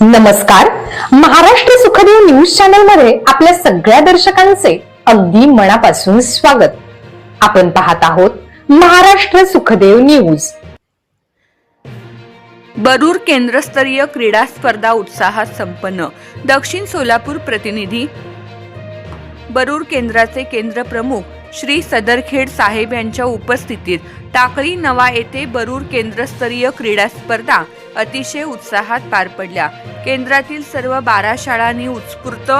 नमस्कार. महाराष्ट्र सुखदेव न्यूज चॅनलमध्ये आपल्या सगळ्या दर्शकांचे अगदी मनापासून स्वागत. आपण पाहत आहोत महाराष्ट्र सुखदेव न्यूज. बरूर केंद्रस्तरीय क्रीडा स्पर्धा उत्साहात संपन्न. दक्षिण सोलापूर प्रतिनिधी बरूर केंद्राचे केंद्र प्रमुख श्री सदरखेड साहेब यांच्या उपस्थितीत टाकळी नवा येथे बरूर केंद्रस्तरीय क्रीडा स्पर्धा अतिशय उत्साहात पार पडल्या. केंद्रातील सर्व बारा शाळांनी उत्स्फूर्त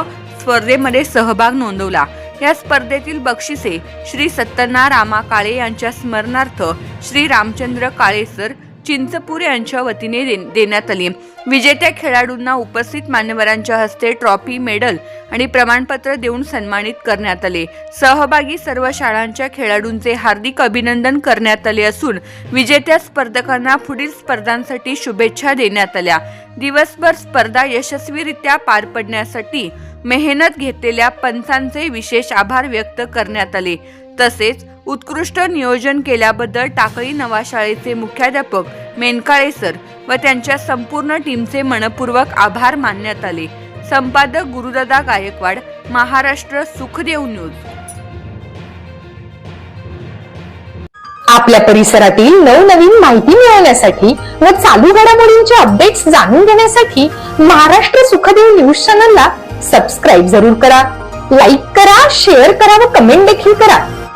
स्पर्धेमध्ये सहभाग नोंदवला. या स्पर्धेतील बक्षिसे श्री सत्तना रामा काळे यांच्या स्मरणार्थ श्री रामचंद्र काळे सर चिंचपूर यांच्या वतीने दे- देण्यात आली. विजेत्या खेळाडूंना उपस्थित मान्यवरांच्या हस्ते ट्रॉफी मेडल आणि प्रमाणपत्र देऊन सन्मानित करण्यात आले. सहभागी सर्व शाळांच्या खेळाडूंचे हार्दिक अभिनंदन करण्यात आले असून विजेत्या स्पर्धकांना पुढील स्पर्धांसाठी शुभेच्छा देण्यात आल्या. दिवसभर स्पर्धा यशस्वीरित्या पार पडण्यासाठी मेहनत घेतलेल्या पंचांचे विशेष आभार व्यक्त करण्यात आले. तसेच उत्कृष्ट नियोजन केल्याबद्दल टाकळी नवा शाळेचे मुख्याध्यापक मेनकाळे सर व त्यांच्या संपूर्ण टीमचे मनपूर्वक आभार मानण्यात आले. संपादक गुरुदादा गायकवाड महाराष्ट्र सुखदेव न्यूज. आपल्या परिसरातील नवनवीन माहिती मिळवण्यासाठी व चालू घडामोडींचे अपडेट्स जाणून घेण्यासाठी महाराष्ट्र सुखदेव न्यूज चॅनलला सबस्क्राईब जरूर करा. लाईक करा शेअर करा व कमेंट देखील करा.